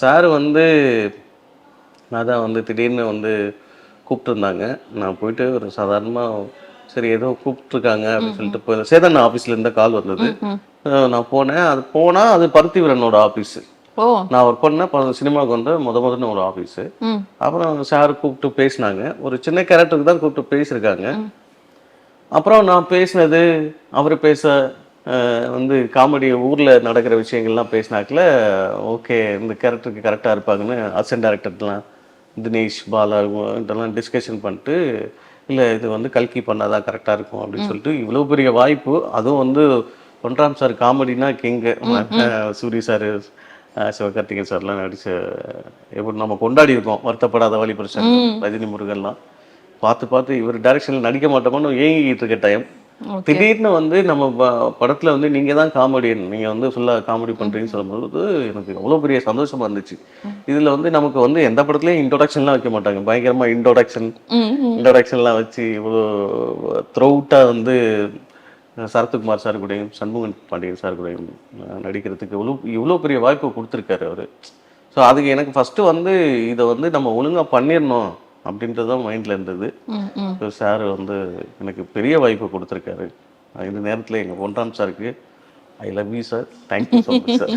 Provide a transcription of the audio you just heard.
Sir வந்து அதான் வந்து திடீர்னு வந்து கூப்பிட்டுருந்தாங்க. நான் போயிட்டு ஒரு சாதாரணமாக சரி ஏதோ கூப்பிட்ருக்காங்க அப்படின்னு சொல்லிட்டு போய் சேதன் ஆஃபீஸ்ல இருந்த கால் வந்தது. நான் போனேன். அது போனால் அது பருத்திவரனோட ஆஃபீஸு நான் ஒர்க் பண்ண சினிமாவுக்கு வந்து முத முதல்ல ஒரு ஆஃபீஸு அப்புறம் சார் கூப்பிட்டு பேசினாங்க. ஒரு சின்ன கேரக்டருக்கு தான் கூப்பிட்டு பேசியிருக்காங்க. அப்புறம் நான் பேசினது அவர் பேச வந்து காமெடி ஊரில் நடக்கிற விஷயங்கள்லாம் பேசினாக்கில் ஓகே இந்த கேரக்டருக்கு கரெக்டாக இருப்பாங்கன்னு அசிஸ்டன்ட் டேரக்டர்லாம் தினேஷ் பாலா இதெல்லாம் டிஸ்கஷன் பண்ணிட்டு இல்லை இது வந்து கல்கி பண்ணாதான் கரெக்டாக இருக்கும் அப்படின்னு சொல்லிட்டு இவ்வளோ பெரிய வாய்ப்பு. அதுவும் வந்து ஒன்றாம் சார் காமெடினா கிங்கு. சூரி சார் சிவகார்த்திகேயன் சார்லாம் நடிச்ச எப்படி நம்ம கொண்டாடி இருக்கோம் வருத்தப்படாத வழி பிரச்சனை. ரஜினி முருகன்லாம். பார்த்து பார்த்து இவர் டைரக்ஷனில் நடிக்க மாட்டோமோன்னு ஏங்கிட்டு இருக்க டைம் திடீர்னு வந்து நம்ம படத்துல வந்து நீங்க தான் காமெடியன் நீங்க வந்து ஃபுல்லா காமெடி பண்றீங்கன்னு சொல்லும்போது எனக்கு அவ்வளவு பெரிய சந்தோஷமா இருந்துச்சு. இதுல வந்து நமக்கு வந்து எந்த படத்துலயும் இன்ட்ரோடக்ஷன்லாம் வைக்க மாட்டாங்க. பயங்கரமா இன்ட்ரோடக்ஷன் இன்ட்ரோடக்ஷன்லாம் வச்சு இவ்வளோ த்ரௌட்டா வந்து சரத்குமார் சார் கூடயும் சண்முகன் பாண்டியன் சார் கூடயும் நடிக்கிறதுக்கு இவ்வளோ இவ்வளோ பெரிய வாய்ப்பு கொடுத்துருக்காரு அவர். ஸோ அதுக்கு எனக்கு ஃபஸ்ட்டு வந்து இதை வந்து நம்ம ஒழுங்கா பண்ணிடணும். அப்படின்றது தான் மைண்டில் இருந்தது ஸோ சார் வந்து எனக்கு பெரிய வாய்ப்பு கொடுத்துருக்காரு. இந்த நேரத்தில் எங்கள் ஒன்றாம் சாருக்கு I love you sir thank you so much sir